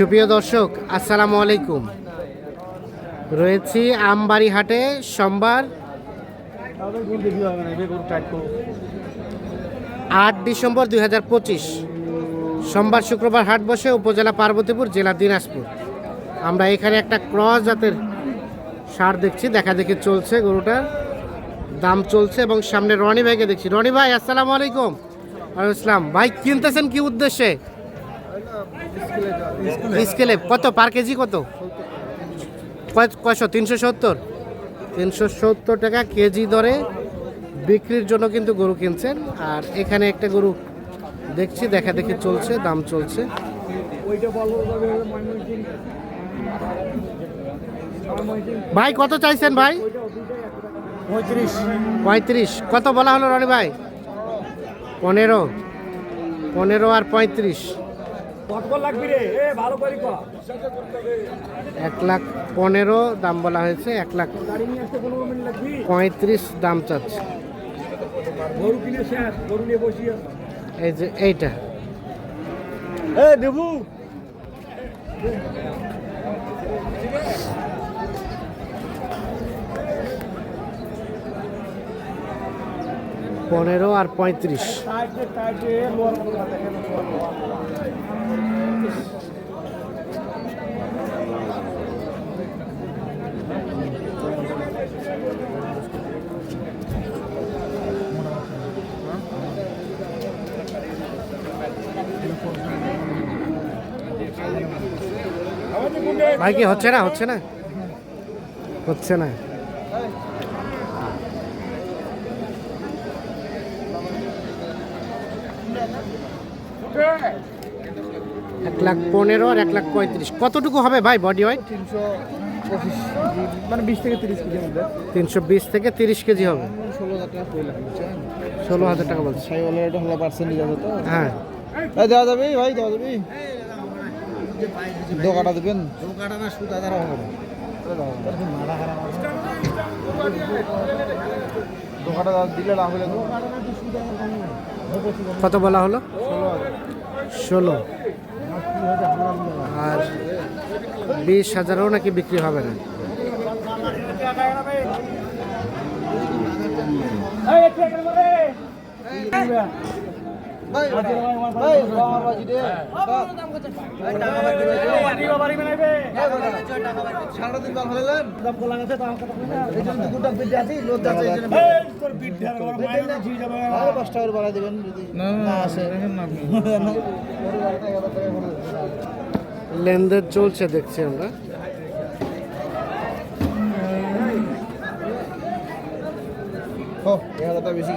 সুপ্রিয় দর্শক, আসসালামু আলাইকুম। রয়েছি আমবাড়ি হাটে সোমবার আট ডিসেম্বর দুই হাজার পঁচিশ। সোমবার শুক্রবার হাট বসে উপজেলা পার্বতীপুর, জেলা দিনাজপুর। আমরা এখানে একটা ক্রস জাতের সার দেখছি, দেখা দেখি চলছে গরুটার দাম চলছে এবং সামনে রনি ভাইকে দেখছি। রনি ভাই, আসসালামু আলাইকুম। আসসালাম। ভাই, কিনতেছেন কি উদ্দেশ্যে? স্কেলে কত? পার কেজি কত? কয়- কয়শো? তিনশো সত্তর? তিনশো সত্তর টাকা কেজি দরে বিক্রির জন্য কিন্তু গরু কিনছেন। আর এখানে একটা গরু দেখছি দেখা দেখি চলছে দাম চলছে। ভাই কত চাইছেন ভাই? পঁয়ত্রিশ। পঁয়ত্রিশ। কত বলা হলো রনি ভাই? পনেরো। পনেরো আর পঁয়ত্রিশ। এক লাখ পনেরো দাম বলা হয়েছে এক লাখ পঁয়ত্রিশ দাম চাচ্ছে। এই যে এইটা। দেবু। পনেরো আর পঁয়ত্রিশ। ভাই কি হচ্ছে না? হচ্ছে না? হচ্ছে না। এক লাখ পনেরো আর এক লাখ পঁয়ত্রিশ। কতটুকু হবে ভাই বডি ওয়েট তিনশো পঁচিশ মানে বিশ থেকে তিরিশ কেজির মধ্যে তিনশো বিশ থেকে তিরিশ কেজি হবে। ষোলো হাজার টাকা ষোলো হাজার টাকা বলছে। সাইওয়ালের এটা হলো পার্সেন্টেজ আছে তো? হ্যাঁ। এই দেওয়া যাবে ভাই দেওয়া যাবে। দোকাটা দেবেন? দোকাটা না সুতা দ্বারা হবে। দোকাটা দিলে লাভ হলে কত বলা হলো? ষোলো আর বিশ হাজারও নাকি বিক্রি হবে না ভাই ভাই আমার বাজি দে লেনদেন চলছে দেখছি আমরা। ও টাকা বেশি।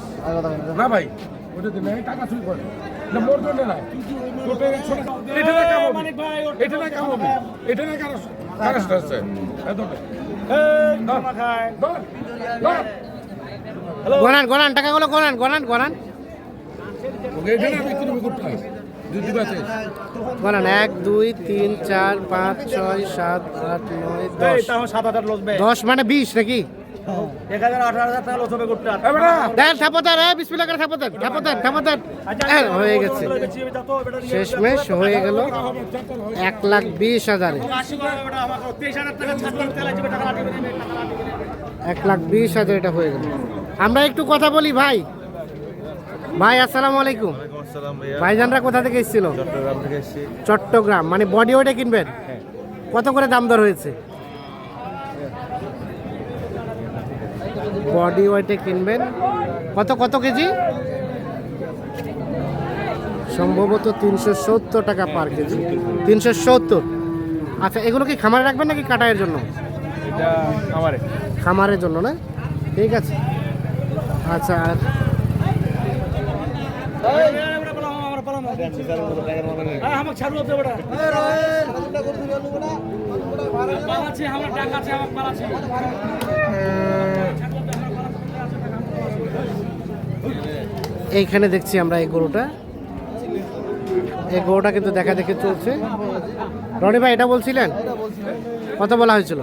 না ভাই ওটা দিন টাকা চুরি করে। না মোর জন্য না। তোকে একশো টাকা এটা না কাম হবে। এটা না কাম হবে। এটা না কারও কারও আছে গনান গনান টাকাগুলো গনান গনান গনান। গনান এক দুই তিন চার পাঁচ ছয় সাত আট নয় সাত দশ মানে বিশ নাকি? এক হাজার আঠারো হাজার টাকা লোক করতে দেন থাপতেন হ্যাঁ বিসমিল্লা করে থাপতেন থাপতেন থাপতেন হ্যাঁ, হয়ে গেছে। শেষমেশ হয়ে গেল। এক লাখ বিশ হাজারে। এক লাখ বিশ হাজার এটা হয়ে গেল। আমরা একটু কথা বলি ভাই। ভাই আসসালামু আলাইকুম। ভাইজানরা কোথা থেকে এসেছিল? চট্টগ্রাম মানে বডি ওয়েটে কিনবেন? কত করে দাম দর হয়েছে? বডি ওয়েটে কিনবেন। কত কত কেজি? সম্ভবত তিনশো সত্তর টাকা পার কেজি। তিনশো সত্তর? আচ্ছা এগুলো কি খামারে রাখবেন নাকি কাটায়ের জন্য? এটা খামারের জন্য না? ঠিক আছে। আচ্ছা আর আমার টাকা আছে আমার পালাচ্ছে এইখানে দেখছি আমরা এই গরুটা। এই গরুটা কিন্তু দেখা দেখে চলছে। রনি ভাই এটা বলছিলেন? কত বলা হয়েছিল?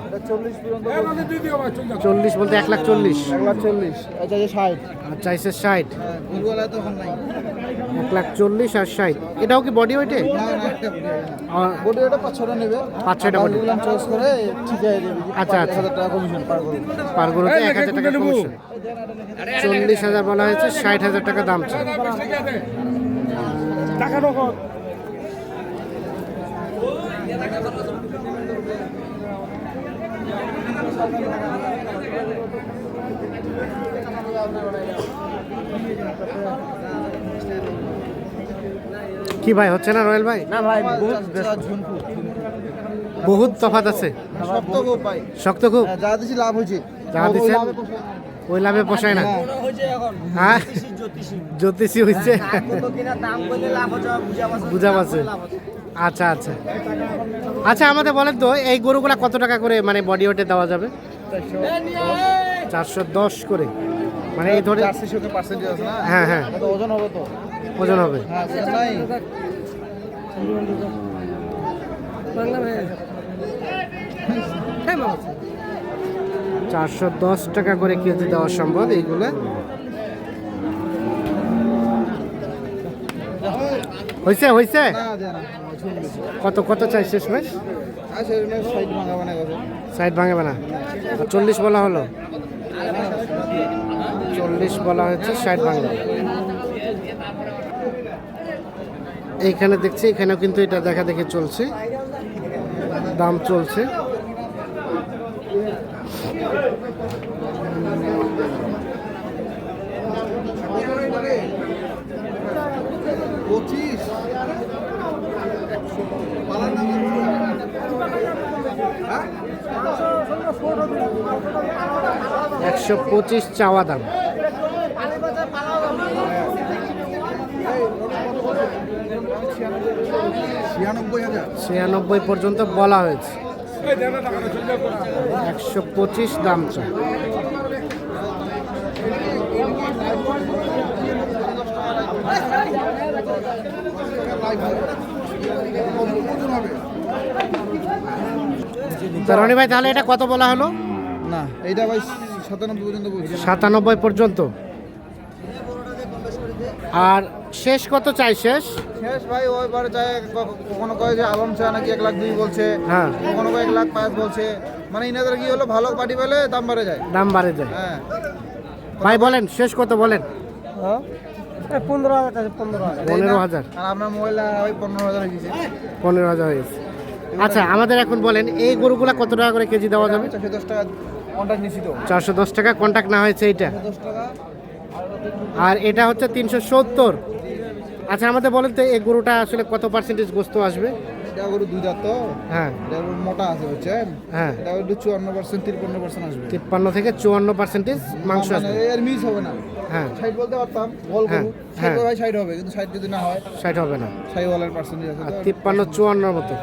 চল্লিশ বলতে এক লাখ চল্লিশ। এক লাখ চল্লিশ। আচ্ছা ষাট। আচ্ছা চাইছে ষাট। এক লাখ চল্লিশ আর ষাট। এটাও কি বডি ওয়েটে না না বডি ওটা পাঁচ ছটা নেবে। পাঁচ body। বাকিগুলো চয়েস করে ঠিক আছে আচ্ছা, আচ্ছা। টাকা কমিশন পার করুন পার গরুতে এক হাজার টাকা কমিশন চল্লিশ হাজার বলা হয়েছে ষাট হাজার টাকা দাম চাই। টাকা বেশি কে দেয়? কি ভাই হচ্ছে না রয়েল ভাই? না ভাই বহুত তফাত আছে। শক্ত গো পাই শক্ত খুব? হ্যাঁ, যা দিছি লাভ হয়েছে। যা ওই দিছেন? লাভে পোষায় না। ওই লাভে পোষায় না? হয়েছে এখন। হ্যাঁ? জ্যোতিষী জ্যোতিষী। হচ্ছে কত কিনা দাম বললে লাভ হচ্ছে বুঝা পাচ্ছে বুঝা পাচ্ছে। আচ্ছা আচ্ছা। আচ্ছা আমাদের বলেন তো এই গরুগুলা কত টাকা করে মানে বডি ওয়েটে দেওয়া যাবে? চারশো দশ করে। মানে এই ধরে আছে না? হ্যাঁ হ্যাঁ। ওজন হবে তো। ওজন হবে। হ্যাঁ চারশো দশ টাকা করে কেজি দেওয়া সম্ভব এইগুলা। হয়েছে হয়েছে কত কত চাই শেষ সাইড ভাঙা মানে কথা সাইড ভাঙে না চল্লিশ বলা হলো। চল্লিশ বলা হয়েছে, ষাট বাংলা। এইখানে দেখছি, এখানেও কিন্তু এটা দেখা দেখে চলছে। দাম চলছে। একশো পঁচিশ চাওয়া দাম। ছিয়ানব্বই পর্যন্ত বলা হয়েছে। একশো পঁচিশ দাম চাই রনি ভাই তাহলে এটা কত বলা হলো? না এইটা ভাই সাতানব্বই পর্যন্ত সাতানব্বই পর্যন্ত। আর শেষ কত চাই শেষ? শেষ ভাই ওইবারে চায় ক- কখনো কয় যে আলম চা নাকি এক লাখ দুই বলছে হ্যাঁ। কখনো কয় এক লাখ পাঁচ বলছে। মানে ইনাদের কি হলো ভালো পার্টি পেলে দাম বাড়ে যায়। দাম বাড়ে যায়। হ্যাঁ। ভাই বলেন শেষ কত বলেন? পনেরো হাজার টাকা পনেরো হাজার। পনেরো হাজার। আর আপনার মোবাইল ওই পনেরো হাজার হয়ে গেছে। পনেরো হাজার হয়েছে আচ্ছা আমাদের এখন বলেন এই গরুগুলা কত টাকা করে কেজি দেওয়া যাবে? চারশো দশ টাকা কন্ট্যাক্ট তো চারশো দশ টাকা কন্ট্যাক্ট না হয়েছে এইটা। দশ টাকা। আর এটা হচ্ছে তিনশো সত্তর। আচ্ছা আমাদের বলেন তো এই গরুটা আসলে কত পার্সেন্টেজ গোস্ত আসবে? এটা গরু দুই দাঁত তো। হ্যাঁ। এটা গরু মোটা আছে বুঝছেন? হ্যাঁ। এটা গরু চুয়ান্ন পার্সেন্ট তিপ্পান্ন পার্সেন্ট আসবে। তিপ্পান্ন থেকে চুয়ান্ন পার্সেন্টেজ মাংস মানে আসবে। এর মিস হবে না। হ্যাঁ। সাইড বলতে পারতাম বল হ্যাঁ, গরু। হ্যাঁ। ভাই হবে কিন্তু সাইড যদি না হয় সাইড হবে না। ষাট বলের পার্সেন্টেজ আছে। তিপ্পান্ন চুয়ান্নর মতো।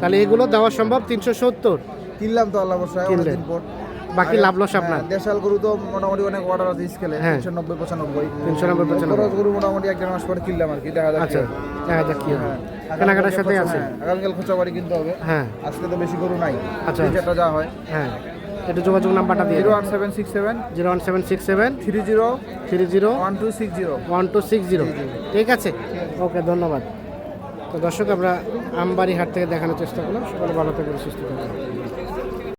তাহলে এগুলো দেওয়া সম্ভব তিনশো সত্তর? কিনলাম তো আল্লাহ বর্ষায় কিনলেন। বাকি লাভ লস আপনার? হ্যাঁ, দেশাল গরু তো মোটামুটি অনেক অর্ডার আছে স্কেলে হ্যাঁ। তিনশো নব্বই পঁচানব্বই। তিনশো নব্বই পঁচানব্বই। গরু মোটামুটি এক দেড় মাস পরে কিনলাম আর কি দেখা আচ্ছা। দেখা যাক কি হয়। হ্যাঁ। কেনাকাটার সাথে আছে। আগামীকাল খোঁচা বাড়ি কিনতে হবে। হ্যাঁ। আজকে তো বেশি গরু নাই। আচ্ছা। চারটা যা হয়। হ্যাঁ একটু যোগাযোগ নাম্বারটা দিয়ে জিরো আট seven six seven. Zero one seven six seven. Three zero. Three zero. One two six zero. One two six zero. ঠিক আছে? ওকে ধন্যবাদ। তো দর্শক আমরা আমবাড়ি হাট থেকে দেখানোর চেষ্টা করলাম। সকলে ভালো থাকবেন সুস্থ থাকবেন।